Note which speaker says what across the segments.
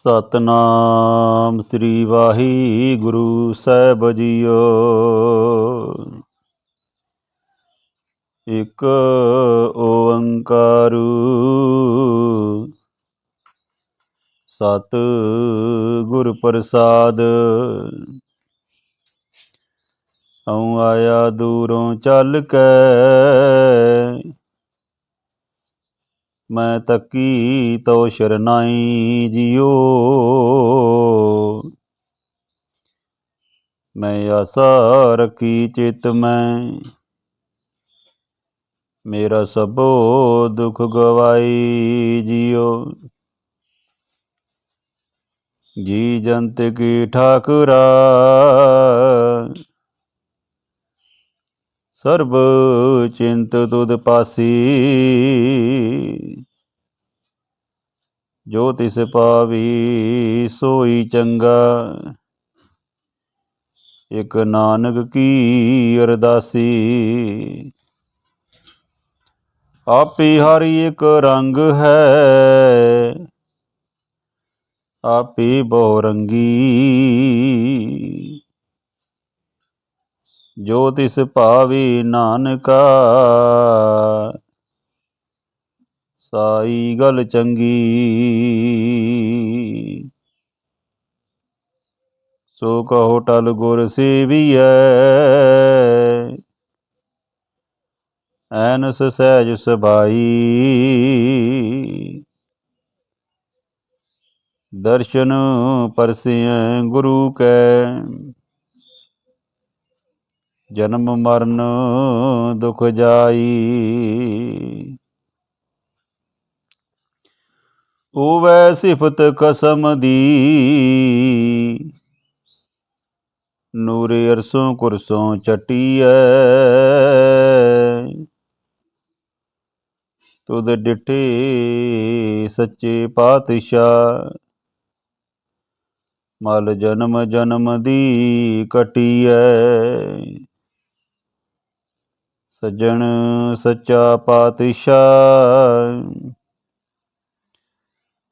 Speaker 1: ਸਤਨਾਮ ਸ੍ਰੀ ਵਾਹਿਗੁਰੂ ਸਾਹਿਬ ਜੀਓ। ਇਕ ਓੰਕਾਰੂ ਸਤ ਗੁਰ ਪ੍ਰਸਾਦ ਹਉ ਆਇਆ ਦੂਰੋਂ ਚੱਲ ਕੇ ਮੈਂ ਤੱਕੀ ਤੋ ਸ਼ਰਨਾਈ ਜਿਉ। ਮੈਂ ਆਸਾ ਰਖੀ ਚਿਤ ਮੈਂ। ਮੇਰਾ ਸਭੋ ਦੁਖ ਗਵਾਈ ਜਿਉ। ਜੀ ਜੰਤ ਕੀ ਠਾਕੁਰਾ। ਸਰਬ ਚਿੰਤ ਤੁਧ ਪਾਸੀ। ਜੋ ਤਿਸ ਪਾਵੀ ਸੋਈ ਚੰਗਾ। ਇਕ ਨਾਨਕ ਕੀ ਅਰਦਾਸੀ। ਆਪੇ ਹਰੀ ਇੱਕ ਰੰਗ ਹੈ। ਆਪੇ ਬਹੁ ਰੰਗੀ। ਜੋ ਤਿਸ ਭਾਵੇ ਨਾਨਕਾ ਸਾਈ ਗਲ ਚੰਗੀ ਸੋ ਕਹੋ ਟਲ ਗੁਰ ਸੇਵੀਐ ਐਨਸ ਸਹਿਜ ਸਬਾਈ ਦਰਸ਼ਨ ਪਰਸਿਐ ਗੁਰੂ ਕੈ ਜਨਮ ਮਰਨ ਦੁਖ ਜਾਈ ਓਵੈ ਸਿਫਤ ਕਸਮ ਦੀ। ਨੂਰੇ ਅਰਸੋਂ ਕੁਰਸੋਂ ਚਟੀਐ। ਤੁਧ ਡਿਠੇ ਸੱਚੇ ਪਾਤਸ਼ਾਹ। ਮਲ ਜਨਮ ਜਨਮ ਦੀ ਕਟੀਐ। ਸੱਜਣ ਸੱਚਾ ਪਾਤਸ਼ਾਹ।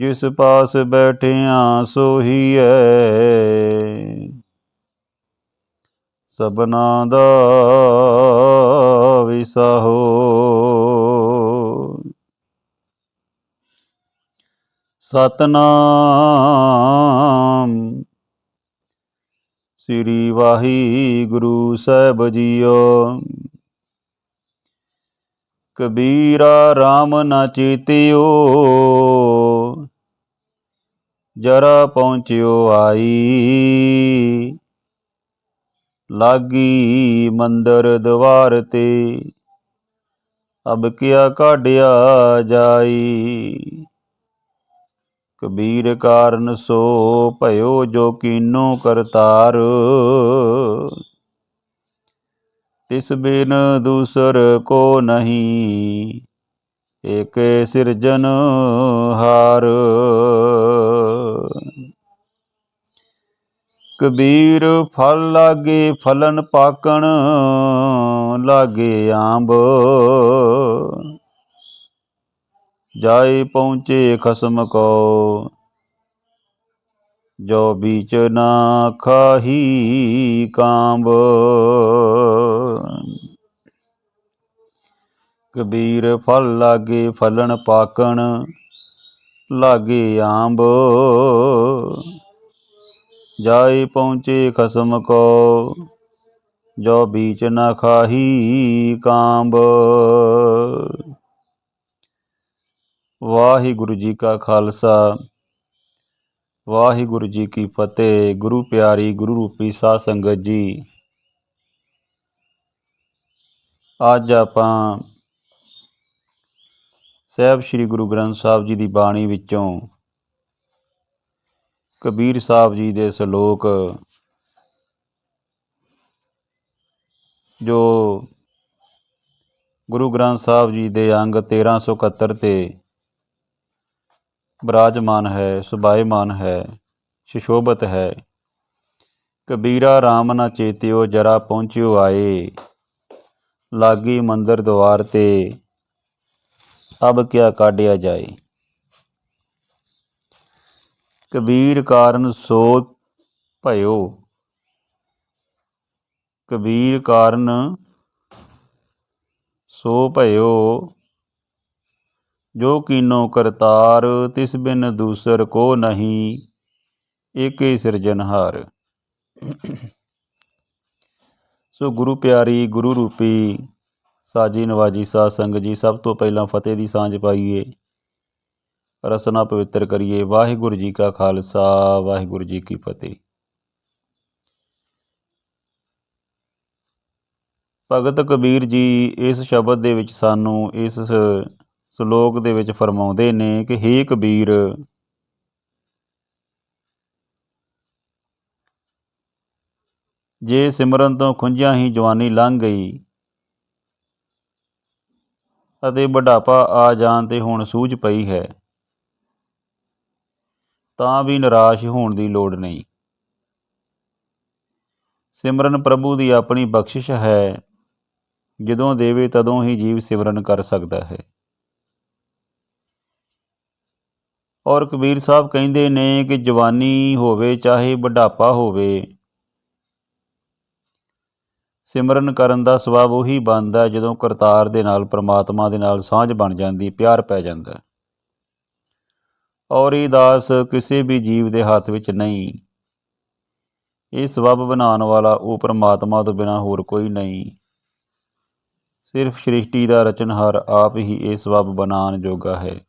Speaker 1: ਜਿਸ ਪਾਸ ਬੈਠਿਆ ਸੋਹੀਐ। ਸਭਨਾ ਦਾ ਵਿਸਾਹੋ ਸਤਨਾਮ ਸ੍ਰੀ ਵਾਹਿਗੁਰੂ ਸਾਹਿਬ ਜੀਓ। ਕਬੀਰਾ RAM ਨਾ ਚੇਤਿਓ। ਜਰਾ ਪਹੁੰਚਿਓ ਆਈ। ਲਾਗੀ ਮੰਦਰ ਦਵਾਰ ਤੇ, ਅਬ ਕਿਆ ਕਾਢਿਆ ਜਾਈ। ਕਬੀਰ ਕਾਰਨ ਸੋ ਭਇਓ ਜੋ ਕੀਨੋ ਕਰਤਾਰ। ਤਿਸ ਬਿਨ ਦੂਸਰ ਕੋ ਨਹੀਂ, ਏਕੇ ਸਿਰਜਨ ਹਾਰ। ਕਬੀਰ ਫਲ ਲਾਗੇ ਫਲਨ ਪਾਕਣ, ਲਾਗੇ ਆਂਬ। ਜਾਏ ਪਹੁੰਚੇ ਖਸਮ ਕੋ, ਜੋ ਬੀਚ ਨਾ ਖਾਹੀ ਕਾਂਬ। ਕਬੀਰ ਫਲ ਲਾਗੇ ਫਲਣ ਪਾਕਣ, ਲਾਗੇ ਆਂਬ। ਜਾਏ ਪਹੁੰਚੇ ਖਸਮ ਕੋ, ਜੋ ਬੀਚ ਨਾ ਖਾਹੀ ਕਾਂਬ। ਵਾਹਿਗੁਰੂ ਜੀ ਕਾ ਖਾਲਸਾ, ਵਾਹਿਗੁਰੂ ਜੀ ਕੀ ਫਤਿਹ, ਗੁਰੂ ਪਿਆਰੀ, ਗੁਰੂ ਰੂਪੀ ਸਾਧ ਸੰਗਤ ਜੀ। ਅੱਜ ਆਪਾਂ ਸਾਹਿਬ ਸ੍ਰੀ ਗੁਰੂ ਗ੍ਰੰਥ ਸਾਹਿਬ ਜੀ ਦੀ ਬਾਣੀ ਵਿੱਚੋਂ ਕਬੀਰ ਸਾਹਿਬ ਜੀ ਦੇ ਸ਼ਲੋਕ, ਜੋ ਗੁਰੂ ਗ੍ਰੰਥ ਸਾਹਿਬ ਜੀ ਦੇ ਅੰਗ 1371 ਤੇ ਬਰਾਜਮਾਨ ਹੈ ਸੁਭਾਇਮਾਨ ਹੈ, ਸ਼ਿਸ਼ੋਭਤ ਹੈ। ਕਬੀਰਾ RAM ਨਾ ਚੇਤਿਓ, ਜਰਾ ਪਹੁੰਚਿਓ ਆਏ। ਲਾਗੀ ਮੰਦਰ ਦੁਆਰ ਤੇ ਅਬ ਕਿਆ ਕਾਢਿਆ ਜਾਏ। ਕਬੀਰ ਕਾਰਨ ਸੋ ਭਇਓ। ਕਬੀਰ ਕਾਰਨ ਸੋ ਭਇਓ। ਜੋ ਕੀਨੋ ਕਰਤਾਰ, ਤਿਸ ਬਿਨ ਦੂਸਰ ਕੋ ਨਹੀਂ, ਏਕੇ ਸਿਰਜਨਹਾਰ ਸੋ ਗੁਰੂ ਪਿਆਰੀ, ਗੁਰੂ ਰੂਪੀ, ਸਾਜੀ ਨਵਾਜੀ ਸਾਧ ਸੰਗਤ ਜੀ, ਸਭ ਤੋਂ ਪਹਿਲਾਂ ਫਤਿਹ ਦੀ ਸਾਂਝ ਪਾਈਏ। ਰਸਨਾ ਪਵਿੱਤਰ ਕਰੀਏ। ਵਾਹਿਗੁਰੂ ਜੀ ਕਾ ਖਾਲਸਾ, ਵਾਹਿਗੁਰੂ ਜੀ ਕੀ ਫਤਿਹ। ਭਗਤ ਕਬੀਰ ਜੀ ਇਸ ਸ਼ਬਦ ਦੇ ਵਿੱਚ ਸਾਨੂੰ ਇਸ ਸ਼ਲੋਕ ਦੇ ਵਿੱਚ ਫਰਮਾਉਂਦੇ ਨੇ ਕਿ, ਹੇ ਕਬੀਰ, ਜੇ ਸਿਮਰਨ ਤੋਂ ਖੁੰਝਿਆ ਹੀ ਜਵਾਨੀ ਲੰਘ ਗਈ ਅਤੇ ਬੁਢਾਪਾ ਆ ਜਾਣ ਤੇ ਹੁਣ ਸੂਝ ਪਈ ਹੈ ਤਾਂ ਵੀ ਨਿਰਾਸ਼ ਹੋਣ ਦੀ ਲੋੜ ਨਹੀਂ। ਸਿਮਰਨ ਪ੍ਰਭੂ ਦੀ ਆਪਣੀ ਬਖਸ਼ਿਸ਼ ਹੈ। ਜਦੋਂ ਦੇਵੇ ਤਦੋਂ ਹੀ ਜੀਵ ਸਿਮਰਨ ਕਰ ਸਕਦਾ ਹੈ। ਔਰ ਕਬੀਰ ਸਾਹਿਬ ਕਹਿੰਦੇ ਨੇ ਕਿ ਜਵਾਨੀ ਹੋਵੇ, ਚਾਹੇ ਬੁਢਾਪਾ ਹੋਵੇ, ਸਿਮਰਨ ਕਰਨ ਦਾ ਸਵਾਬ ਉਹੀ ਬਣਦਾ ਜਦੋਂ ਕਰਤਾਰ ਦੇ ਨਾਲ, ਪ੍ਰਮਾਤਮਾ ਦੇ ਨਾਲ ਸਾਂਝ ਬਣ ਜਾਂਦੀ, ਪਿਆਰ ਪੈ ਜਾਂਦਾ ਔਰ ਇਹ ਦਾਸ ਕਿਸੇ ਵੀ ਜੀਵ ਦੇ ਹੱਥ ਵਿੱਚ ਨਹੀਂ। ਇਹ ਸਬਬ ਬਣਾਉਣ ਵਾਲਾ ਉਹ ਪਰਮਾਤਮਾ ਤੋਂ ਬਿਨਾ ਹੋਰ ਕੋਈ ਨਹੀਂ। ਸਿਰਫ ਸ੍ਰਿਸ਼ਟੀ ਦਾ ਰਚਨਹਾਰ ਆਪ ਹੀ ਇਹ ਸਬਬ ਬਣਾਉਣ ਜੋਗਾ ਹੈ।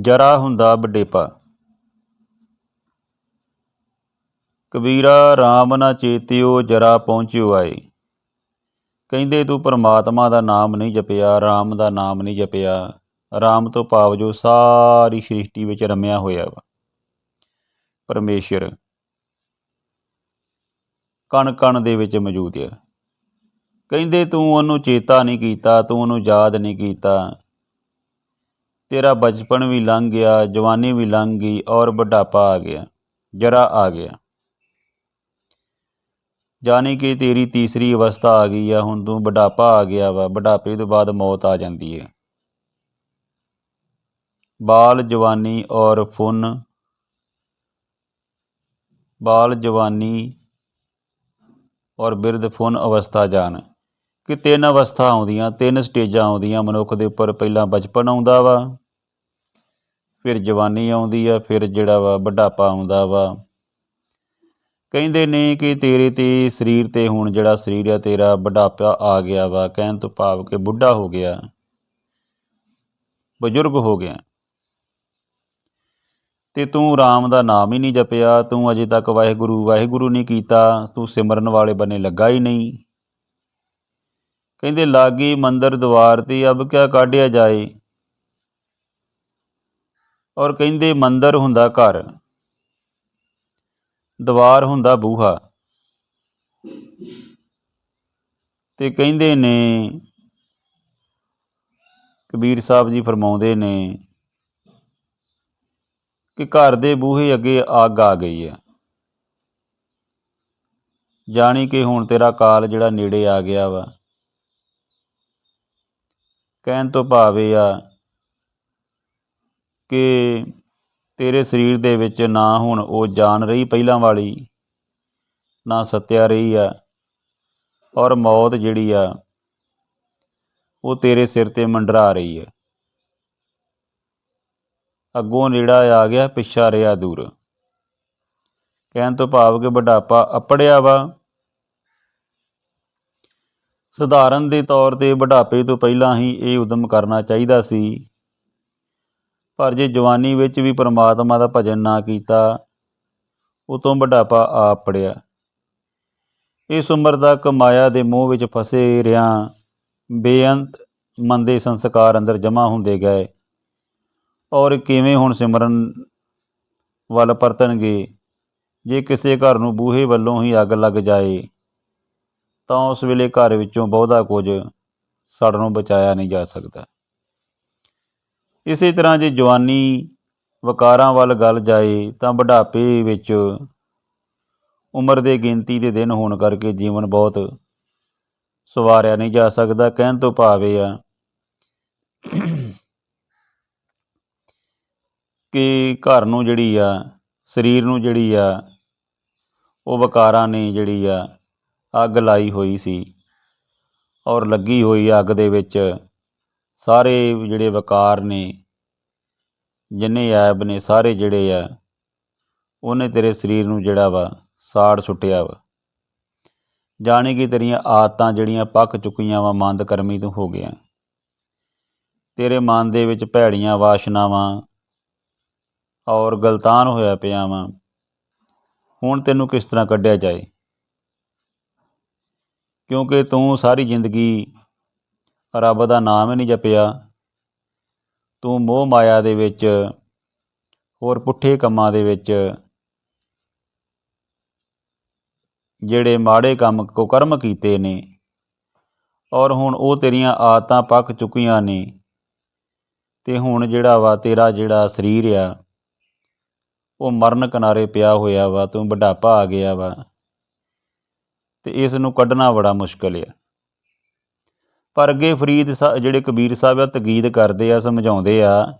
Speaker 1: ਜਰਾ ਹੁੰਦਾ ਵੱਡੇਪਾ। ਕਬੀਰਾ RAM ਨਾ ਚੇਤਿਓ ਜਰਾ ਪਹੁੰਚਿਓ ਆਏ। ਕਹਿੰਦੇ ਤੂੰ ਪਰਮਾਤਮਾ ਦਾ ਨਾਮ ਨਹੀਂ ਜਪਿਆ RAM ਦਾ ਨਾਮ ਨਹੀਂ ਜਪਿਆ। RAM ਤੋਂ ਭਾਵ ਜੋ ਸਾਰੀ ਸ੍ਰਿਸ਼ਟੀ ਵਿੱਚ ਰਮਿਆ ਹੋਇਆ ਵਾ। ਪਰਮੇਸ਼ਰ ਕਣ ਕਣ ਦੇ ਵਿੱਚ ਮੌਜੂਦ ਹੈ ਕਹਿੰਦੇ ਤੂੰ ਉਹਨੂੰ ਚੇਤਾ ਨਹੀਂ ਕੀਤਾ, ਤੂੰ ਉਹਨੂੰ ਯਾਦ ਨਹੀਂ ਕੀਤਾ। ਤੇਰਾ ਬਚਪਨ ਵੀ ਲੰਘ ਗਿਆ, ਜਵਾਨੀ ਵੀ ਲੰਘ ਗਈ ਔਰ ਬੁਢਾਪਾ ਆ ਗਿਆ, ਜਰਾ ਆ ਗਿਆ। ਜਾਣੀ ਕਿ ਤੇਰੀ ਤੀਸਰੀ ਅਵਸਥਾ ਆ ਗਈ ਆ, ਹੁਣ ਤੂੰ ਬੁਢਾਪਾ ਆ ਗਿਆ ਵਾ, ਬੁਢਾਪੇ ਤੋਂ ਬਾਅਦ ਮੌਤ ਆ ਜਾਂਦੀ ਹੈ ਬਾਲ ਜਵਾਨੀ ਔਰ ਫੁੰਨ। ਬਾਲ ਜਵਾਨੀ ਔਰ ਬਿਰਧ ਫੁੰਨ ਅਵਸਥਾ ਜਾਣ ਕਿ ਤਿੰਨ ਅਵਸਥਾ ਆਉਂਦੀਆਂ, ਤਿੰਨ ਸਟੇਜਾਂ ਆਉਂਦੀਆਂ, ਮਨੁੱਖ ਦੇ ਉੱਪਰ ਪਹਿਲਾਂ ਬਚਪਨ ਆਉਂਦਾ ਵਾ, ਫਿਰ ਜਵਾਨੀ ਆਉਂਦੀ ਆ, ਫਿਰ ਜਿਹੜਾ ਵਾ ਬੁਢਾਪਾ ਆਉਂਦਾ ਵਾ ਕਹਿੰਦੇ ਨੇ ਕਿ ਤੇਰੇ ਤੇ ਸਰੀਰ ਤੇ ਹੁਣ ਜਿਹੜਾ ਸਰੀਰ ਆ, ਤੇਰਾ ਬੁਢਾਪਾ ਆ ਗਿਆ ਵਾ, ਕਹਿਣ ਤੋਂ ਭਾਵ ਕਿ ਬੁੱਢਾ ਹੋ ਗਿਆ, ਬਜ਼ੁਰਗ ਹੋ ਗਿਆ। ਤੇ ਤੂੰ ਰਾਮ ਦਾ ਨਾਮ ਹੀ ਨਹੀਂ ਜਪਿਆ, ਤੂੰ ਅਜੇ ਤੱਕ ਵਾਹਿਗੁਰੂ ਵਾਹਿਗੁਰੂ ਨਹੀਂ ਕੀਤਾ, ਤੂੰ ਸਿਮਰਨ ਵਾਲੇ ਬੰਨੇ ਲੱਗਾ ਹੀ ਨਹੀਂ। ਕਹਿੰਦੇ ਲਾਗੀ ਮੰਦਰ ਦਵਾਰ ਤੇ ਅਬ ਕਿਆ ਕਾਢਿਆ ਜਾਏ? ਔਰ ਕਹਿੰਦੇ ਮੰਦਰ ਹੁੰਦਾ ਘਰ। ਦਵਾਰ ਹੁੰਦਾ ਬੂਹਾ। ਤੇ ਕਹਿੰਦੇ ਨੇ, ਕਬੀਰ ਸਾਹਿਬ ਜੀ ਫਰਮਾਉਂਦੇ ਨੇ ਕਿ ਘਰ ਦੇ ਬੂਹੇ ਅੱਗੇ ਅੱਗ ਆ ਗਈ ਹੈ। ਜਾਣੀ ਕਿ ਹੁਣ ਤੇਰਾ ਕਾਲ ਜਿਹੜਾ ਨੇੜੇ ਆ ਗਿਆ ਵਾ, ਕਹਿਣ ਤੋਂ ਭਾਵ ਇਹ ਆ ਕਿ ਤੇਰੇ ਸਰੀਰ ਦੇ ਵਿੱਚ ਨਾ ਹੁਣ ਉਹ ਜਾਨ ਰਹੀ ਪਹਿਲਾਂ ਵਾਲੀ, ਨਾ ਸੱਤਿਆ ਰਹੀ ਆ, ਔਰ ਮੌਤ ਜਿਹੜੀ ਆ, ਉਹ ਤੇਰੇ ਸਿਰ ਤੇ ਮੰਡਰਾ ਰਹੀ ਹੈ ਅੱਗੋਂ ਨੇੜਾ ਆ ਗਿਆ, ਪਿੱਛਾ ਰਿਹਾ ਦੂਰ। ਕਹਿਣ ਤੋਂ ਭਾਵ ਕਿ ਬੁਢਾਪਾ ਅਪੜਿਆ ਵਾ। ਸਧਾਰਨ ਦੇ ਤੌਰ ਤੇ ਬੁਢਾਪੇ ਤੋਂ ਪਹਿਲਾਂ ਹੀ ਇਹ ਉਦਮ ਕਰਨਾ ਚਾਹੀਦਾ ਸੀ। ਪਰ ਜੇ ਜਵਾਨੀ ਵਿੱਚ ਵੀ ਪਰਮਾਤਮਾ ਦਾ ਭਜਨ ਨਾ ਕੀਤਾ, ਉਤੋਂ ਬੁਢਾਪਾ ਆਪ ਪੜਿਆ। ਇਸ ਉਮਰ ਦਾ ਕਮਾਇਆ ਦੇ ਮੋਹ ਵਿੱਚ ਫਸੇ ਰਿਆਂ ਬੇਅੰਤ ਮੰਦੇ ਸੰਸਕਾਰ ਅੰਦਰ ਜਮ੍ਹਾਂ ਹੁੰਦੇ ਗਏ। ਔਰ ਕਿਵੇਂ ਹੁਣ ਸਿਮਰਨ ਵੱਲ ਪਰਤਣਗੇ? ਜੇ ਕਿਸੇ ਘਰ ਨੂੰ ਬੂਹੇ ਵੱਲੋਂ ਹੀ ਅੱਗ ਲੱਗ ਜਾਏ, ਤਾਂ ਉਸ ਵੇਲੇ ਘਰ ਵਿੱਚੋਂ ਬਹੁਤਾ ਕੁਝ ਸੜਨੋਂ ਬਚਾਇਆ ਨਹੀਂ ਜਾ ਸਕਦਾ। ਇਸੇ ਤਰ੍ਹਾਂ ਜੇ ਜਵਾਨੀ ਵਕਾਰਾਂ ਵੱਲ ਗੱਲ ਜਾਏ ਤਾਂ ਬੁਢਾਪੇ ਵਿੱਚ ਉਮਰ ਦੇ ਗਿਣਤੀ ਦੇ ਦਿਨ ਹੋਣ ਕਰਕੇ ਜੀਵਨ ਬਹੁਤ ਸਵਾਰਿਆ ਨਹੀਂ ਜਾ ਸਕਦਾ, ਕਹਿਣ ਤੋਂ ਭਾਵ ਇਹ ਆ ਕਿ ਘਰ ਨੂੰ ਜਿਹੜੀ ਆ, ਸਰੀਰ ਨੂੰ ਜਿਹੜੀ ਆ, ਉਹ ਵਕਾਰਾਂ ਨੇ ਜਿਹੜੀ ਆ, ਅੱਗ ਲਾਈ ਹੋਈ ਸੀ ਔਰ ਲੱਗੀ ਹੋਈ ਅੱਗ ਦੇ ਵਿੱਚ ਸਾਰੇ ਜਿਹੜੇ ਵਕਾਰ ਨੇ, ਜਿੰਨੇ ਐਬ ਨੇ, ਸਾਰੇ ਜਿਹੜੇ ਆ, ਉਹਨੇ ਤੇਰੇ ਸਰੀਰ ਨੂੰ ਜਿਹੜਾ ਵਾ, ਸਾੜ ਸੁੱਟਿਆ ਵਾ। ਜਾਣੀ ਕਿ ਤੇਰੀਆਂ ਆਦਤਾਂ ਜਿਹੜੀਆਂ ਪੱਕ ਚੁੱਕੀਆਂ ਵਾ ਮੰਦ ਕਰਮੀ ਤੋਂ ਹੋ ਗਿਆ ਤੇਰੇ ਮਨ ਦੇ ਵਿੱਚ ਭੈੜੀਆਂ ਵਾਸ਼ਨਾਵਾਂ ਔਰ ਗਲਤਾਨ ਹੋਇਆ ਪਿਆ ਵਾ। ਹੁਣ ਤੈਨੂੰ ਕਿਸ ਤਰ੍ਹਾਂ ਕੱਢਿਆ ਜਾਏ? ਕਿਉਂਕਿ ਤੂੰ ਸਾਰੀ ਜ਼ਿੰਦਗੀ ਰੱਬ ਦਾ ਨਾਮ ਹੀ ਨਹੀਂ ਜਪਿਆ। ਤੂੰ ਮੋਹ ਮਾਇਆ ਦੇ ਵਿੱਚ, ਹੋਰ ਪੁੱਠੇ ਕੰਮਾਂ ਦੇ ਵਿੱਚ, ਜਿਹੜੇ ਮਾੜੇ ਕੰਮ ਕੋ ਕਰਮ ਕੀਤੇ ਨੇ, ਔਰ ਹੁਣ ਉਹ ਤੇਰੀਆਂ ਆਦਤਾਂ ਪੱਕ ਚੁੱਕੀਆਂ ਨੇ, ਤੇ ਹੁਣ ਜਿਹੜਾ ਵਾ ਤੇਰਾ ਜਿਹੜਾ ਸਰੀਰ ਆ, ਉਹ ਮਰਨ ਕਿਨਾਰੇ ਪਿਆ ਹੋਇਆ ਵਾ, ਤੂੰ ਬੁਢਾਪਾ ਆ ਗਿਆ ਵਾ, ਤੇ ਇਸ ਨੂੰ ਕੱਢਣਾ ਬੜਾ ਮੁਸ਼ਕਲ ਆ। ਪਰ ਅੱਗੇ ਫਰੀਦ ਸਾ- ਜਿਹੜੇ ਕਬੀਰ ਸਾਹਿਬ ਆ, ਤਕੀਦ ਕਰਦੇ ਆ, ਸਮਝਾਉਂਦੇ ਆ,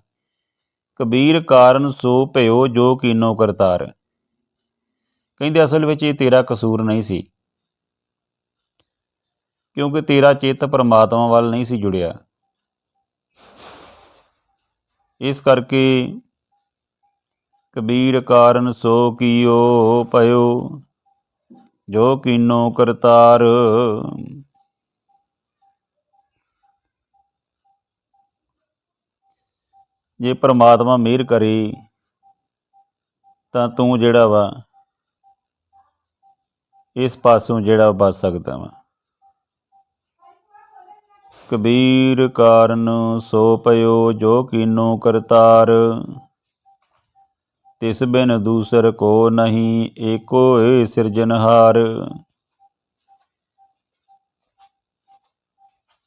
Speaker 1: ਕਬੀਰ ਕਾਰਨ ਸੋ ਭਇਓ ਜੋ ਕੀਨੋ ਕਰਤਾਰ। ਕਹਿੰਦੇ ਅਸਲ ਵਿੱਚ ਇਹ ਤੇਰਾ ਕਸੂਰ ਨਹੀਂ ਸੀ, ਕਿਉਂਕਿ ਤੇਰਾ ਚਿੱਤ ਪਰਮਾਤਮਾ ਵੱਲ ਨਹੀਂ ਸੀ ਜੁੜਿਆ। ਇਸ ਕਰਕੇ ਕਬੀਰ ਕਾਰਨ ਸੋ ਕੀਓ ਭਇਓ ਜੋ ਕੀਨੋ ਕਰਤਾਰ। ਜੇ ਪ੍ਰਮਾਤਮਾ ਮਿਹਰ ਕਰੇ, ਤਾਂ ਤੂੰ ਜਿਹੜਾ ਵਾ, ਇਸ ਪਾਸੋਂ ਜਿਹੜਾ ਬਚ ਸਕਦਾ ਵਾ। ਕਬੀਰ ਕਾਰਨ ਸੋ ਪਇਓ, ਜੋ ਕੀਨੋ ਕਰਤਾਰ। ਤਿਸ ਬਿਨ ਦੂਸਰ ਕੋ ਨਹੀਂ, ਏਕੋ ਏ ਸਿਰਜਨਹਾਰ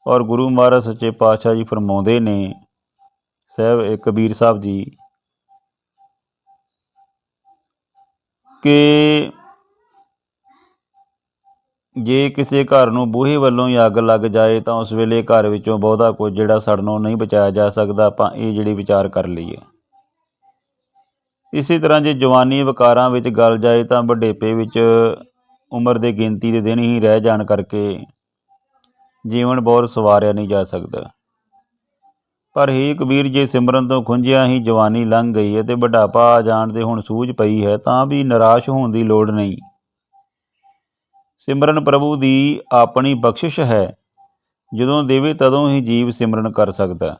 Speaker 1: ਔਰ ਗੁਰੂ ਮਹਾਰਾਜ ਸੱਚੇ ਪਾਤਸ਼ਾਹ ਜੀ ਫਰਮਾਉਂਦੇ ਨੇ ਸਾਹਿਬ ਕਬੀਰ ਸਾਹਿਬ ਜੀ, ਕਿ ਜੇ ਕਿਸੇ ਘਰ ਨੂੰ ਬੂਹੇ ਵੱਲੋਂ ਹੀ ਅੱਗ ਲੱਗ ਜਾਏ, ਤਾਂ ਉਸ ਵੇਲੇ ਘਰ ਵਿੱਚੋਂ ਬਹੁਤਾ ਕੁਝ ਜਿਹੜਾ ਸੜਨੋਂ ਨਹੀਂ ਬਚਾਇਆ ਜਾ ਸਕਦਾ। ਆਪਾਂ ਇਹ ਜਿਹੜੀ ਵਿਚਾਰ ਕਰ ਲਈਏ। ਇਸੇ ਤਰ੍ਹਾਂ ਜੇ ਜਵਾਨੀ ਵਿਕਾਰਾਂ ਵਿੱਚ ਗਲ ਜਾਏ, ਤਾਂ ਵਡੇਪੇ ਵਿੱਚ ਉਮਰ ਦੇ ਗਿਣਤੀ ਦੇ ਦਿਨ ਹੀ ਰਹਿ ਜਾਣ ਕਰਕੇ ਜੀਵਨ ਬਹੁਤ ਸਵਾਰਿਆ ਨਹੀਂ ਜਾ ਸਕਦਾ। ਪਰ ਹੀ ਕਬੀਰ ਜੇ ਸਿਮਰਨ ਤੋਂ ਖੁੰਝਿਆ ਹੀ ਜਵਾਨੀ ਲੰਘ ਗਈ ਹੈ ਤੇ ਬੁਢਾਪਾ ਆ ਜਾਣ ਦੇ ਹੁਣ ਸੂਝ ਪਈ ਹੈ ਤਾਂ ਵੀ ਨਿਰਾਸ਼ ਹੋਣ ਦੀ ਲੋੜ ਨਹੀਂ। ਸਿਮਰਨ ਪ੍ਰਭੂ ਦੀ ਆਪਣੀ ਬਖਸ਼ਿਸ਼ ਹੈ। ਜਦੋਂ ਦੇਵੇ ਤਦੋਂ ਹੀ ਜੀਵ ਸਿਮਰਨ ਕਰ ਸਕਦਾ।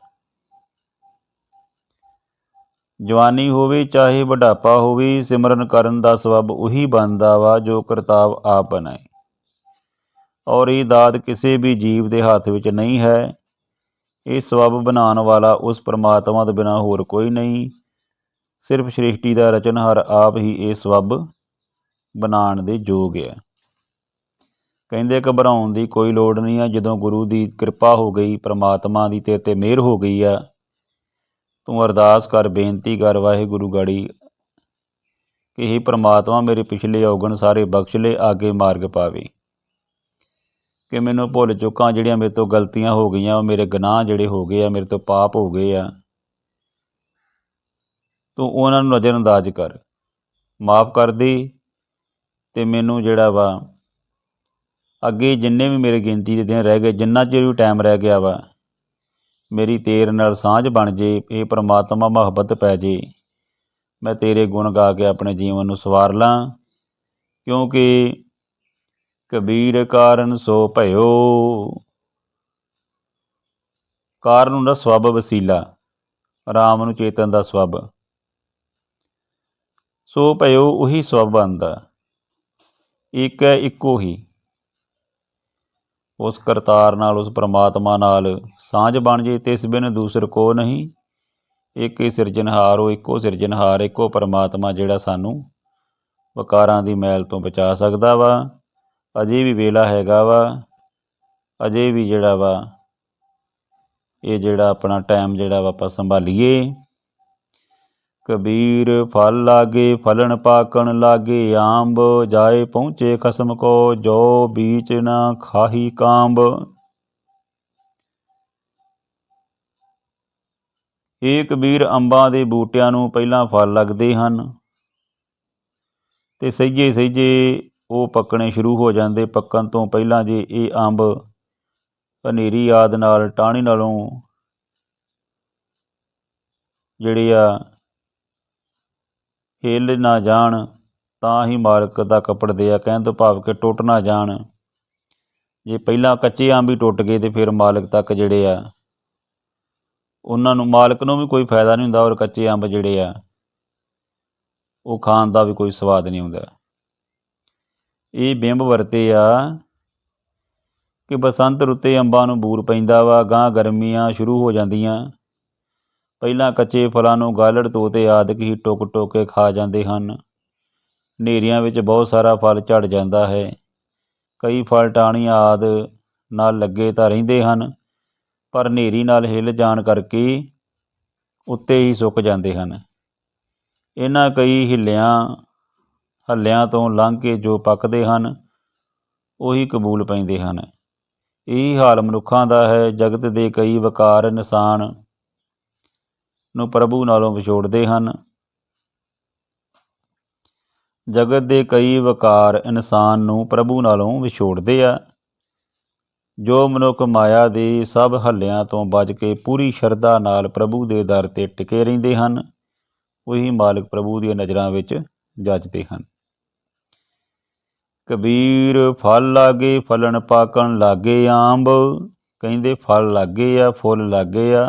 Speaker 1: ਜਵਾਨੀ ਹੋਵੇ, ਚਾਹੇ ਬੁਢਾਪਾ ਹੋਵੇ, ਸਿਮਰਨ ਕਰਨ ਦਾ ਸਬਬ ਉਹੀ ਬਣਦਾ ਵਾ ਜੋ ਕਰਤਾਵ ਆਪ ਬਣਾਏ। ਔਰ ਇਹ ਦਾਤ ਕਿਸੇ ਵੀ ਜੀਵ ਦੇ ਹੱਥ ਵਿੱਚ ਨਹੀਂ ਹੈ। ਇਹ ਸਬਬ ਬਣਾਉਣ ਵਾਲਾ ਉਸ ਪਰਮਾਤਮਾ ਤੋਂ ਬਿਨਾ ਹੋਰ ਕੋਈ ਨਹੀਂ। ਸਿਰਫ ਸ੍ਰਿਸ਼ਟੀ ਦਾ ਰਚਨਹਾਰ ਆਪ ਹੀ ਇਹ ਸਬਬ ਬਣਾਉਣ ਦੇ ਯੋਗ ਹੈ। ਕਹਿੰਦੇ, ਘਬਰਾਉਣ ਦੀ ਕੋਈ ਲੋੜ ਨਹੀਂ ਆ। ਜਦੋਂ ਗੁਰੂ ਦੀ ਕਿਰਪਾ ਹੋ ਗਈ, ਪ੍ਰਮਾਤਮਾ ਦੀ ਤੇਰੇ ਤੇ ਮਿਹਰ ਹੋ ਗਈ ਆ, ਤੂੰ ਅਰਦਾਸ ਕਰ, ਬੇਨਤੀ ਕਰ, ਵਾਹਿਗੁਰੂ ਗਾੜੀ, ਕਿ ਇਹ ਪ੍ਰਮਾਤਮਾ ਮੇਰੇ ਪਿਛਲੇ ਔਗਣ ਸਾਰੇ ਬਖਸ਼ ਲੈ, ਆਗੇ ਮਾਰਗ ਪਾਵੇ। ਕਿ ਮੈਨੂੰ ਭੁੱਲ ਚੁੱਕਾ ਜਿਹੜੀਆਂ ਮੇਰੇ ਤੋਂ ਗਲਤੀਆਂ ਹੋ ਗਈਆਂ, ਉਹ ਮੇਰੇ ਗੁਨਾਹ ਜਿਹੜੇ ਹੋ ਗਏ ਆ, ਮੇਰੇ ਤੋਂ ਪਾਪ ਹੋ ਗਏ ਆ। ਤੂੰ ਉਹਨਾਂ ਨੂੰ ਨਜ਼ਰਅੰਦਾਜ਼ ਕਰ। ਮਾਫ ਕਰ ਦੇ ਤੇ ਮੈਨੂੰ ਜਿਹੜਾ ਵਾ, ਅੱਗੇ ਜਿੰਨੇ ਵੀ ਮੇਰੇ ਗਿਣਤੀ ਦੇ ਦਿਨ ਰਹਿ ਗਏ, ਜਿੰਨਾ ਚਿਰ ਵੀ ਟਾਈਮ ਰਹਿ ਗਿਆ ਵਾ, ਮੇਰੀ ਤੇਰੇ ਨਾਲ ਸਾਂਝ ਬਣ ਜੇ, ਇਹ ਪ੍ਰਮਾਤਮਾ ਮੁਹੱਬਤ ਪੈ ਜੇ। ਮੈਂ ਤੇਰੇ ਗੁਣ ਗਾ ਕੇ ਆਪਣੇ ਜੀਵਨ ਨੂੰ ਸਵਾਰ ਲਾਂ, ਕਿਉਂਕਿ ਕਬੀਰ ਕਾਰਨ ਸੋ ਭਇਓ। ਕਾਰਨ ਹੁੰਦਾ ਸਵੱਬ ਵਸੀਲਾ, ਰਾਮ ਨੂੰ ਚੇਤਨ ਦਾ ਸਵੱਬ। ਸੋ ਭਇਓ ਉਹੀ ਸਵੱਬ ਬਣਦਾ ਇੱਕ ਹੈ ਇੱਕੋ ਹੀ। ਉਸ ਕਰਤਾਰ ਨਾਲ, ਉਸ ਪ੍ਰਮਾਤਮਾ ਨਾਲ ਸਾਂਝ ਬਣ ਜੇ, ਤਿਸ ਬਿਨ ਦੂਸਰ ਕੋ ਨਹੀਂ। ਇੱਕ ਹੀ ਸਿਰਜਣਹਾਰ ਉਹ ਇੱਕੋ ਸਿਰਜਣਹਾਰ ਇੱਕੋ ਪਰਮਾਤਮਾ ਜਿਹੜਾ ਸਾਨੂੰ ਵਕਾਰਾਂ ਦੀ ਮੈਲ ਤੋਂ ਬਚਾ ਸਕਦਾ ਵਾ। ਅਜੇ ਵੀ ਵੇਲਾ ਹੈਗਾ ਵਾ, ਅਜੇ ਵੀ ਜਿਹੜਾ ਵਾ, ਇਹ ਜਿਹੜਾ ਆਪਣਾ ਟਾਈਮ ਜਿਹੜਾ ਵਾ ਆਪਾਂ ਸੰਭਾਲੀਏ। ਕਬੀਰ ਫਲ ਲਾਗੇ, ਫਲਣ ਪਾਕਣ ਲਾਗੇ, ਆਂਬ ਜਾਏ ਪਹੁੰਚੇ ਖਸਮ ਕੋ, ਜੋ ਬੀਚ ਨਾ ਖਾਹੀ ਕਾਂਬ। ਇਹ ਕਬੀਰ ਅੰਬਾਂ ਦੇ ਬੂਟਿਆਂ ਨੂੰ ਪਹਿਲਾਂ ਫਲ ਲੱਗਦੇ ਹਨ ਤੇ ਸਹਿਜੇ ਸਹਿਜੇ ਉਹ ਪੱਕਣੇ ਸ਼ੁਰੂ ਹੋ ਜਾਂਦੇ। ਪੱਕਣ ਤੋਂ ਪਹਿਲਾਂ ਜੇ ਇਹ ਅੰਬ ਹਨੇਰੀ ਆਦ ਨਾਲ, ਟਾਹਣੀ ਨਾਲੋਂ ਜਿਹੜੇ ਆ ਹਿੱਲ ਨਾ ਜਾਣ, ਤਾਂ ਹੀ ਮਾਲਕ ਦਾ ਕੱਪੜਦੇ ਆ। ਕਹਿਣ ਤੋਂ ਭਾਵ ਕਿ ਟੁੱਟ ਨਾ ਜਾਣ। ਜੇ ਪਹਿਲਾਂ ਕੱਚੇ ਅੰਬ ਹੀ ਟੁੱਟ ਗਏ ਤੇ ਫਿਰ ਮਾਲਕ ਤੱਕ ਜਿਹੜੇ ਆ, ਉਹਨਾਂ ਨੂੰ ਮਾਲਕ ਨੂੰ ਵੀ ਕੋਈ ਫਾਇਦਾ ਨਹੀਂ ਹੁੰਦਾ ਔਰ ਕੱਚੇ ਅੰਬ ਜਿਹੜੇ ਆ, ਉਹ ਖਾਣ ਦਾ ਵੀ ਕੋਈ ਸਵਾਦ ਨਹੀਂ ਹੁੰਦਾ। ਇਹ ਬਿੰਬ ਵਰਤੇ ਆ ਕਿ ਬਸੰਤ ਰੁੱਤੇ ਅੰਬਾਂ ਨੂੰ ਬੂਰ ਪੈਂਦਾ ਵਾ ਗਾਂ ਗਰਮੀਆਂ ਸ਼ੁਰੂ ਹੋ ਜਾਂਦੀਆਂ। ਪਹਿਲਾਂ ਕੱਚੇ ਫਲਾਂ ਨੂੰ ਗਾਲੜ ਤੋਤੇ ਆਦਿਕ ਹੀ ਟੁਕ ਟੁਕ ਕੇ ਖਾ ਜਾਂਦੇ ਹਨ। ਹਨੇਰੀਆਂ ਵਿੱਚ ਬਹੁਤ ਸਾਰਾ ਫਲ ਝੜ ਜਾਂਦਾ ਹੈ। ਕਈ ਫਲ ਟਾਹਣੀਆਂ ਆਦ ਨਾਲ ਲੱਗੇ ਤਾਂ ਰਹਿੰਦੇ ਹਨ, ਪਰ ਹਨੇਰੀ ਨਾਲ ਹਿੱਲ ਜਾਣ ਕਰਕੇ ਉੱਤੇ ਹੀ ਸੁੱਕ ਜਾਂਦੇ ਹਨ। ਇਹਨਾਂ ਕਈ ਹਿੱਲਿਆਂ ਹੱਲਿਆਂ ਤੋਂ ਲੰਘ ਕੇ ਜੋ ਪੱਕਦੇ ਹਨ, ਉਹੀ ਕਬੂਲ ਪੈਂਦੇ ਹਨ। ਇਹੀ ਹਾਲ ਮਨੁੱਖਾਂ ਦਾ ਹੈ, ਜਗਤ ਦੇ ਕਈ ਵਕਾਰ ਇਨਸਾਨ ਨੂੰ ਪ੍ਰਭੂ ਨਾਲੋਂ ਵਿਛੋੜਦੇ ਹਨ। ਜਗਤ ਦੇ ਕਈ ਵਕਾਰ ਇਨਸਾਨ ਨੂੰ ਪ੍ਰਭੂ ਨਾਲੋਂ ਵਿਛੋੜਦੇ ਆ। ਜੋ ਮਨੁੱਖ ਮਾਇਆ ਦੇ ਸਭ ਹੱਲਿਆਂ ਤੋਂ ਬਚ ਕੇ ਪੂਰੀ ਸ਼ਰਧਾ ਨਾਲ ਪ੍ਰਭੂ ਦੇ ਦਰ ਤੇ ਟਿਕੇ ਰਹਿੰਦੇ ਹਨ, ਉਹੀ ਮਾਲਕ ਪ੍ਰਭੂ ਦੀਆਂ ਨਜ਼ਰਾਂ ਵਿੱਚ ਜੱਜਦੇ ਹਨ। ਕਬੀਰ ਫਲ ਲਾਗੇ, ਫਲਣ ਪਾਕਣ ਲਾਗੇ ਆਂਬ। ਕਹਿੰਦੇ ਫਲ ਲਾਗੇ ਆ, ਫੁੱਲ ਲਾਗੇ ਆ।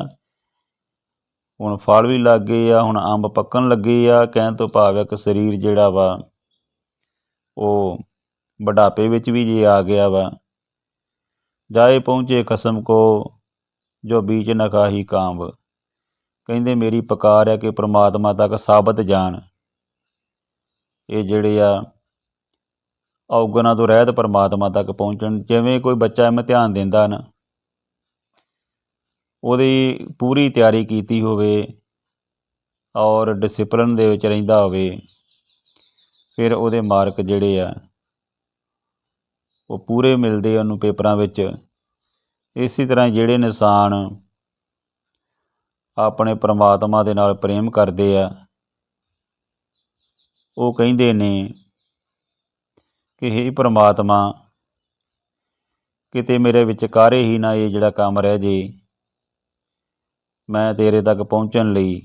Speaker 1: ਹੁਣ ਫਲ ਵੀ ਲੱਗੇ ਆ, ਹੁਣ ਅੰਬ ਪੱਕਣ ਲੱਗੇ ਆ। ਕਹਿਣ ਤੋਂ ਭਾਵ ਹੈ ਸਰੀਰ ਜਿਹੜਾ ਵਾ, ਉਹ ਬੁਢਾਪੇ ਵਿੱਚ ਵੀ ਜੇ ਆ ਗਿਆ ਵਾ, ਜਾਏ ਪਹੁੰਚੇ ਖਸਮ ਕੋ, ਜੋ ਬੀਚ ਨਖਾਹੀ ਕਾਂਬ। ਕਹਿੰਦੇ ਮੇਰੀ ਪਕਾਰ ਹੈ ਕਿ ਪ੍ਰਮਾਤਮਾ ਤੱਕ ਸਾਬਤ ਜਾਣ। ਇਹ ਜਿਹੜੇ ਆ ਔਗਣਾ ਤੋਂ ਰਹਿਤ ਪਰਮਾਤਮਾ ਤੱਕ ਪਹੁੰਚਣ, ਜਿਵੇਂ ਕੋਈ ਬੱਚਾ ਇਮਤਿਹਾਨ ਦਿੰਦਾ ਨਾ, ਉਹਦੀ ਪੂਰੀ ਤਿਆਰੀ ਕੀਤੀ ਹੋਵੇ ਔਰ ਡਿਸਪਲਿਨ ਦੇ ਵਿੱਚ ਰਹਿੰਦਾ ਹੋਵੇ, ਫਿਰ ਉਹਦੇ ਮਾਰਕ ਜਿਹੜੇ ਆ, ਉਹ ਪੂਰੇ ਮਿਲਦੇ ਉਹਨੂੰ ਪੇਪਰਾਂ ਵਿੱਚ। ਇਸੇ ਤਰ੍ਹਾਂ ਜਿਹੜੇ ਇਨਸਾਨ ਆਪਣੇ ਪ੍ਰਮਾਤਮਾ ਦੇ ਨਾਲ ਪ੍ਰੇਮ ਕਰਦੇ ਆ, ਉਹ ਕਹਿੰਦੇ ਨੇ ਕਿ ਹੇ ਪ੍ਰਮਾਤਮਾ, ਕਿਤੇ ਮੇਰੇ ਵਿਚਕਾਰੇ ਹੀ ਨਾ ਇਹ ਜਿਹੜਾ ਕੰਮ ਰਹਿ ਜੇ, ਮੈਂ ਤੇਰੇ ਤੱਕ ਪਹੁੰਚਣ ਲਈ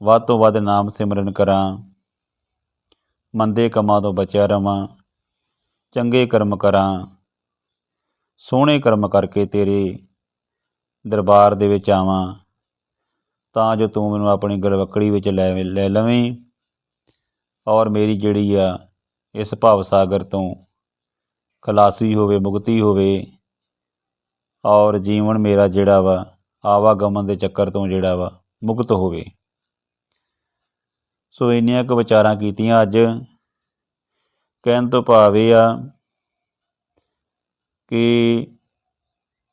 Speaker 1: ਵੱਧ ਤੋਂ ਵੱਧ ਨਾਮ ਸਿਮਰਨ ਕਰਾਂ, ਮੰਦੇ ਕੰਮਾਂ ਤੋਂ ਬਚਿਆ ਰਵਾਂ, ਚੰਗੇ ਕਰਮ ਕਰਾਂ, ਸੋਹਣੇ ਕਰਮ ਕਰਕੇ ਤੇਰੇ ਦਰਬਾਰ ਦੇ ਵਿੱਚ ਆਵਾਂ, ਤਾਂ ਜੋ ਤੂੰ ਮੈਨੂੰ ਆਪਣੀ ਗਲਵੱਕੜੀ ਵਿੱਚ ਲੈ ਲੈ ਲਵੇਂ ਔਰ ਮੇਰੀ ਜਿਹੜੀ ਆ ਇਸ ਭਵ ਸਾਗਰ ਤੋਂ ਖਲਾਸੀ ਹੋਵੇ, ਮੁਕਤੀ ਹੋਵੇ, ਔਰ ਜੀਵਨ ਮੇਰਾ ਜਿਹੜਾ ਵਾ, ਆਵਾਗਮਨ ਦੇ ਚੱਕਰ ਤੋਂ ਜਿਹੜਾ ਵਾ, ਮੁਕਤ ਹੋਵੇ। ਸੋ ਇੰਨੀਆਂ ਕੁ ਵਿਚਾਰਾਂ ਕੀਤੀਆਂ ਅੱਜ। ਕਹਿਣ ਤੋਂ ਭਾਵ ਇਹ ਆ ਕਿ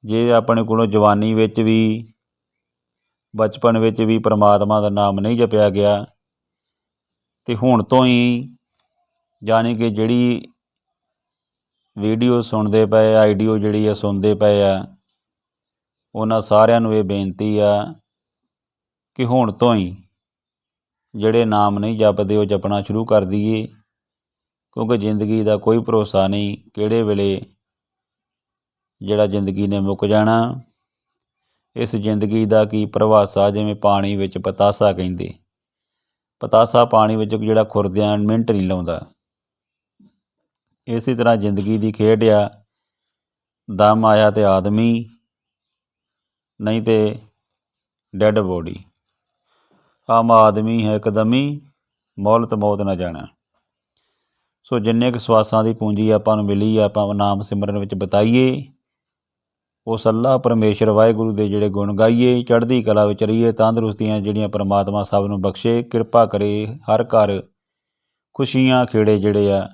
Speaker 1: ਜੇ ਆਪਣੇ ਕੋਲੋਂ ਜਵਾਨੀ ਵਿੱਚ ਵੀ, ਬਚਪਨ ਵਿੱਚ ਵੀ ਪ੍ਰਮਾਤਮਾ ਦਾ ਨਾਮ ਨਹੀਂ ਜਪਿਆ ਗਿਆ, ਤੇ ਹੁਣ ਤੋਂ ਹੀ ਜਾਣੀ ਕਿ ਜਿਹੜੀ ਵੀਡੀਓ ਸੁਣਦੇ ਪਏ ਆਈਡੀਓ ਜਿਹੜੀ ਆ, ਸੁਣਦੇ ਪਏ ਆ, ਉਹਨਾਂ ਸਾਰਿਆਂ ਨੂੰ ਇਹ ਬੇਨਤੀ ਆ ਕਿ ਹੁਣ ਤੋਂ ਹੀ ਜਿਹੜੇ ਨਾਮ ਨਹੀਂ ਜਪਦੇ, ਉਹ ਜਪਣਾ ਸ਼ੁਰੂ ਕਰ ਦਈਏ, ਕਿਉਂਕਿ ਜ਼ਿੰਦਗੀ ਦਾ ਕੋਈ ਭਰੋਸਾ ਨਹੀਂ ਕਿਹੜੇ ਵੇਲੇ ਜਿਹੜਾ ਜ਼ਿੰਦਗੀ ਨੇ ਮੁੱਕ ਜਾਣਾ। ਇਸ ਜ਼ਿੰਦਗੀ ਦਾ ਕੀ ਪ੍ਰਵਾਸਾ, ਜਿਵੇਂ ਪਾਣੀ ਵਿੱਚ ਪਤਾਸਾ ਕਹਿੰਦੇ। ਪਤਾਸਾ ਪਾਣੀ ਵਿੱਚ ਜਿਹੜਾ ਖੁਰਦਿਆਂ ਮਿੰਟ ਨਹੀਂ ਲਾਉਂਦਾ। ਇਸੇ ਤਰ੍ਹਾਂ ਜ਼ਿੰਦਗੀ ਦੀ ਖੇਡ ਆ। ਦਮ ਆਇਆ ਤੇ ਆਦਮੀ, ਨਹੀਂ ਤੇ ਡੈੱਡ ਬੋਡੀ। ਆਮ ਆਦਮੀ ਹੈ ਇਕਦਮੀ ਮੌਲਤ ਮੌਤ ਨਾ ਜਾਣਾ। ਸੋ ਜਿੰਨੇ ਕੁ ਸਵਾਸਾਂ ਦੀ ਪੂੰਜੀ ਆਪਾਂ ਨੂੰ ਮਿਲੀ ਆ, ਆਪਾਂ ਨਾਮ ਸਿਮਰਨ ਵਿੱਚ ਬਤਾਈਏ ਉਸ ਅੱਲਾ ਪਰਮੇਸ਼ਰ ਵਾਹਿਗੁਰੂ ਦੇ ਜਿਹੜੇ ਗੁਣ ਗਾਈਏ, ਚੜ੍ਹਦੀ ਕਲਾ ਵਿੱਚ ਰਹੀਏ, ਤੰਦਰੁਸਤੀਆਂ ਜਿਹੜੀਆਂ ਪਰਮਾਤਮਾ ਸਭ ਨੂੰ ਬਖਸ਼ੇ, ਕਿਰਪਾ ਕਰੇ, ਹਰ ਘਰ ਖੁਸ਼ੀਆਂ ਖੇੜੇ ਜਿਹੜੇ ਆ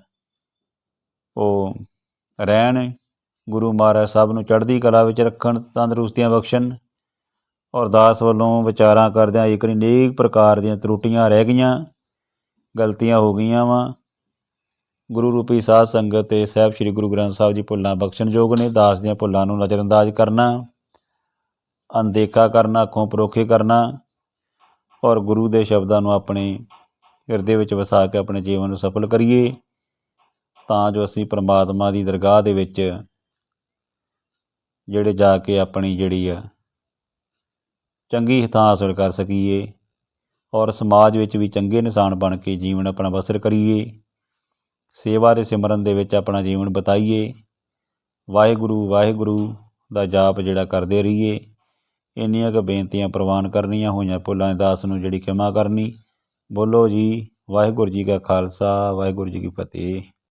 Speaker 1: ਉਹ ਰਹਿਣ ਗੁਰੂ ਮਹਾਰਾਜ ਸਾਹਿਬ ਨੂੰ ਚੜ੍ਹਦੀ ਕਲਾ ਵਿੱਚ ਰੱਖਣ, ਤੰਦਰੁਸਤੀਆਂ ਬਖਸ਼ਣ ਔਰ ਦਾਸ ਵੱਲੋਂ ਵਿਚਾਰਾਂ ਕਰਦਿਆਂ ਇੱਕ ਅਨੇਕ ਪ੍ਰਕਾਰ ਦੀਆਂ ਤਰੁੱਟੀਆਂ ਰਹਿ ਗਈਆਂ, ਗਲਤੀਆਂ ਹੋ ਗਈਆਂ ਵਾ। ਗੁਰੂ ਰੂਪੀ ਸਾਧ ਸੰਗਤ ਤੇ ਸਾਹਿਬ ਸ੍ਰੀ ਗੁਰੂ ਗ੍ਰੰਥ ਸਾਹਿਬ ਜੀ ਭੁੱਲਾਂ ਬਖਸ਼ਣਯੋਗ ਨੇ, ਦਾਸ ਦੀਆਂ ਭੁੱਲਾਂ ਨੂੰ ਨਜ਼ਰਅੰਦਾਜ਼ ਕਰਨਾ, ਅਣਦੇਖਾ ਕਰਨਾ, ਅੱਖੋਂ ਪਰੋਖੇ ਕਰਨਾ ਔਰ ਗੁਰੂ ਦੇ ਸ਼ਬਦਾਂ ਨੂੰ ਆਪਣੇ ਹਿਰਦੇ ਵਿੱਚ ਵਸਾ ਕੇ ਆਪਣੇ ਜੀਵਨ ਨੂੰ ਸਫਲ ਕਰੀਏ। ਤਾਂ ਜੋ ਅਸੀਂ ਪ੍ਰਮਾਤਮਾ ਦੀ ਦਰਗਾਹ ਦੇ ਵਿੱਚ ਜਿਹੜੇ ਜਾ ਕੇ ਆਪਣੀ ਜਿਹੜੀ ਆ ਚੰਗੀ ਥਾਂ ਹਾਸਲ ਕਰ ਸਕੀਏ ਔਰ ਸਮਾਜ ਵਿੱਚ ਵੀ ਚੰਗੇ ਇਨਸਾਨ ਬਣ ਕੇ ਜੀਵਨ ਆਪਣਾ ਬਸਰ ਕਰੀਏ, ਸੇਵਾ ਦੇ ਸਿਮਰਨ ਦੇ ਵਿੱਚ ਆਪਣਾ ਜੀਵਨ ਬਤਾਈਏ, ਵਾਹਿਗੁਰੂ ਵਾਹਿਗੁਰੂ ਦਾ ਜਾਪ ਜਿਹੜਾ ਕਰਦੇ ਰਹੀਏ, ਇੰਨੀਆਂ ਕੁ ਬੇਨਤੀਆਂ ਪ੍ਰਵਾਨ ਕਰਨੀਆਂ ਹੋਈਆਂ ਭੁੱਲਾਂ ਦੇ ਦਾਸ ਨੂੰ ਜਿਹੜੀ ਖਿਮਾ ਕਰਨੀ, ਬੋਲੋ ਜੀ ਵਾਹਿਗੁਰੂ ਜੀ ਕਾ ਖਾਲਸਾ, ਵਾਹਿਗੁਰੂ ਜੀ ਕੀ ਫਤਿਹ।